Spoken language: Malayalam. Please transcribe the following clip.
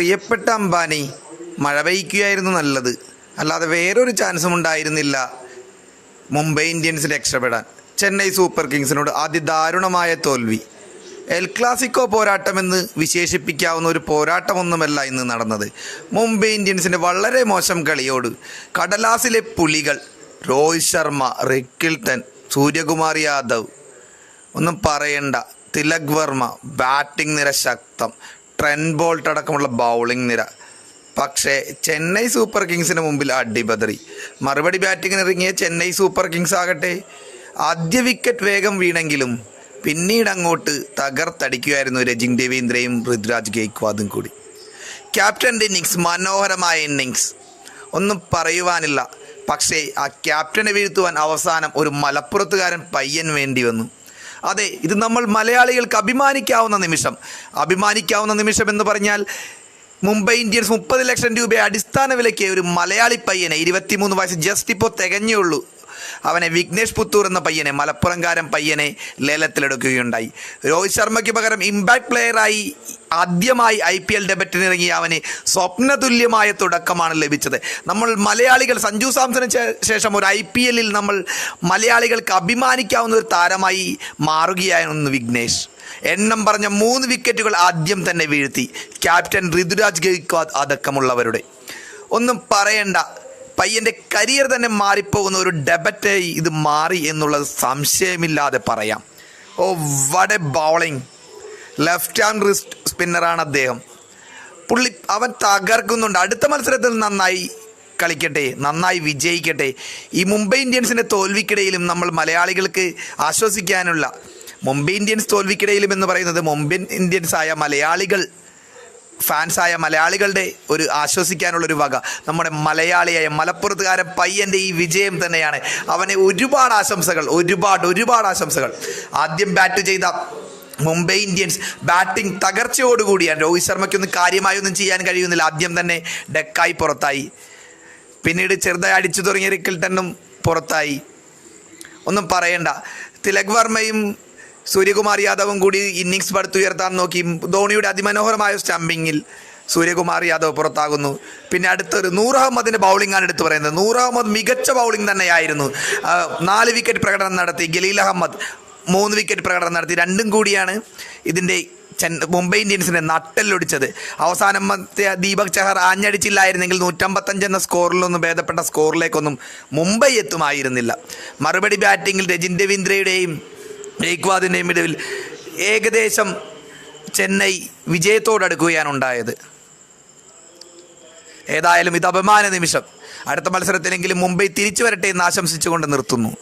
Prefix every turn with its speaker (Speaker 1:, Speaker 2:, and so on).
Speaker 1: പ്രിയപ്പെട്ട അംബാനി മഴ പെയ്ക്കുകയായിരുന്നു നല്ലത്. അല്ലാതെ വേറൊരു ചാൻസും ഉണ്ടായിരുന്നില്ല മുംബൈ ഇന്ത്യൻസ് രക്ഷപ്പെടാൻ. ചെന്നൈ സൂപ്പർ കിങ്സിനോട് അതിദാരുണമായ തോൽവി. എൽ ക്ലാസിക്കോ പോരാട്ടമെന്ന് വിശേഷിപ്പിക്കാവുന്ന ഒരു പോരാട്ടമൊന്നുമല്ല ഇന്ന് നടന്നത്. മുംബൈ ഇന്ത്യൻസിന്റെ വളരെ മോശം കളിയോട് കടലാസിലെ പുലികൾ രോഹിത് ശർമ്മ റിക്കിൾട്ടൻ സൂര്യകുമാർ യാദവ്. ഒന്നും പറയണ്ട. തിലക് വർമ്മ ബാറ്റിംഗ് നിര ശക്തം. ട്രെൻ ബോൾട്ട് അടക്കമുള്ള ബൗളിംഗ് നിര. പക്ഷേ ചെന്നൈ സൂപ്പർ കിങ്സിന് മുമ്പിൽ അടിബദറി മറുപടി ബാറ്റിങ്ങിന് ഇറങ്ങിയ ചെന്നൈ സൂപ്പർ കിങ്സ് ആകട്ടെ. ആദ്യ വിക്കറ്റ് വേഗം വീണെങ്കിലും പിന്നീട് അങ്ങോട്ട് തകർത്തടിക്കുകയായിരുന്നു രജിൻ രവീന്ദ്രയും ഋതുരാജ് ഗെയ്ക്വാദും കൂടി. ക്യാപ്റ്റന്റെ ഇന്നിങ്സ് മനോഹരമായ ഇന്നിങ്സ് ഒന്നും പറയുവാനില്ല. പക്ഷേ ആ ക്യാപ്റ്റനെ വീഴ്ത്തുവാൻ അവസാനം ഒരു മലപ്പുറത്തുകാരൻ പയ്യൻ വേണ്ടി വന്നു. അതെ ഇത് നമ്മൾ മലയാളികൾക്ക് അഭിമാനിക്കാവുന്ന നിമിഷം. അഭിമാനിക്കാവുന്ന നിമിഷം എന്ന് പറഞ്ഞാൽ മുംബൈ ഇന്ത്യൻസ് മുപ്പത് ലക്ഷം രൂപ അടിസ്ഥാന വിലയ്ക്ക് ഒരു മലയാളി പയ്യനെ ഇരുപത്തിമൂന്ന് വയസ്സ് ജസ്റ്റ് ഇപ്പോൾ തികഞ്ഞേ ഉള്ളൂ. അവനെ വിഘ്നേഷ് പുത്തൂർ എന്ന പയ്യനെ മലപ്പുറംകാരൻ പയ്യനെ ലേലത്തിലെടുക്കുകയുണ്ടായി. രോഹിത് ശർമ്മയ്ക്ക് പകരം ഇമ്പാക്ട് പ്ലെയറായി ആദ്യമായി ഐ പി എൽ ഡെബറ്റിനിറങ്ങിയ അവന് സ്വപ്നതുല്യമായ തുടക്കമാണ് ലഭിച്ചത്. നമ്മൾ മലയാളികൾ സഞ്ജു സാംസന് ശേഷം ഒരു ഐ പി എല്ലിൽ നമ്മൾ മലയാളികൾക്ക് അഭിമാനിക്കാവുന്ന ഒരു താരമായി മാറുകയായിരുന്നു വിഘ്നേഷ്. എണ്ണം പറഞ്ഞ മൂന്ന് വിക്കറ്റുകൾ ആദ്യം തന്നെ വീഴ്ത്തി. ക്യാപ്റ്റൻ ഋതുരാജ് ഗെയ്ക്വാദ് അടക്കമുള്ളവരുടെ ഒന്നും പറയണ്ട പയ്യന്റെ കരിയർ തന്നെ മാറിപ്പോകുന്ന ഒരു ഡെബറ്റായി ഇത് മാറി എന്നുള്ളത് സംശയമില്ലാതെ പറയാം. ഓ വട ബൗളിംഗ് ലെഫ്റ്റ് ഹാൻഡ് റിസ്റ്റ് സ്പിന്നറാണ് അദ്ദേഹം. പുള്ളി അവൻ തകർക്കുന്നുണ്ട്. അടുത്ത മത്സരത്തിൽ നന്നായി കളിക്കട്ടെ നന്നായി വിജയിക്കട്ടെ. ഈ മുംബൈ ഇന്ത്യൻസിന്റെ തോൽവിക്കിടയിലും നമ്മൾ മലയാളികൾക്ക് ആശ്വസിക്കാനുള്ള മുംബൈ ഇന്ത്യൻസ് തോൽവിക്കിടയിലും എന്ന് പറയുന്നത് മുംബൈ ഇന്ത്യൻസ് ആയ മലയാളികൾ ഫാൻസായ മലയാളികളുടെ ഒരു ആശ്വസിക്കാനുള്ളൊരു വക. നമ്മുടെ മലയാളിയായ മലപ്പുറത്തുകാരൻ പയ്യന്റെ ഈ വിജയം തന്നെയാണ്. അവനെ ഒരുപാട് ആശംസകൾ ഒരുപാട് ഒരുപാട് ആശംസകൾ. ആദ്യം ബാറ്റ് ചെയ്ത മുംബൈ ഇന്ത്യൻസ് ബാറ്റിംഗ് തകർച്ചയോടുകൂടിയാണ് രോഹിത് ശർമ്മയ്ക്കൊന്നും കാര്യമായൊന്നും ചെയ്യാൻ കഴിയുന്നില്ല. ആദ്യം തന്നെ ഡെക്കായി പുറത്തായി. പിന്നീട് ചെറുതായി അടിച്ചു തുടങ്ങിയ റിക്കിൾട്ടനും പുറത്തായി. ഒന്നും പറയണ്ട. തിലക് വർമ്മയും സൂര്യകുമാർ യാദവും കൂടി ഇന്നിങ്സ് പടുത്തുയർത്താൻ നോക്കി. ധോണിയുടെ അതിമനോഹരമായ സ്റ്റംപിങ്ങിൽ സൂര്യകുമാർ യാദവ് പുറത്താകുന്നു. പിന്നെ അടുത്തൊരു നൂർ അഹമ്മദിന്റെ ബൗളിംഗ് ആണ് എടുത്തു പറയുന്നത്. നൂർ അഹമ്മദ് മികച്ച ബൗളിംഗ് തന്നെയായിരുന്നു. നാല് വിക്കറ്റ് പ്രകടനം നടത്തി. ഗലീൽ അഹമ്മദ് മൂന്ന് വിക്കറ്റ് പ്രകടനം നടത്തി. രണ്ടും കൂടിയാണ് ഇതിന്റെ മുംബൈ ഇന്ത്യൻസിനെ നട്ടെല്ലൊടിച്ചത്. അവസാനം മറ്റേ ദീപക് ചഹർ ആഞ്ഞടിച്ചില്ലായിരുന്നെങ്കിൽ നൂറ്റമ്പത്തഞ്ച് എന്ന സ്കോറിലൊന്നും ഭേദപ്പെട്ട സ്കോറിലേക്കൊന്നും മുംബൈ എത്തുമായിരുന്നില്ല. മറുപടി ബാറ്റിങ്ങിൽ രജിൻ രവീന്ദ്രയുടെയും ഗെയ്ക്വാദിന്റെയും ഇടയിൽ ഏകദേശം ചെന്നൈ വിജയത്തോടടുക്കുകയാണ് ഉണ്ടായത്. ഏതായാലും ഇത് അപമാന നിമിഷം. അടുത്ത മത്സരത്തിലെങ്കിലും മുംബൈ തിരിച്ചു വരട്ടെ എന്ന് ആശംസിച്ചുകൊണ്ട് നിർത്തുന്നു.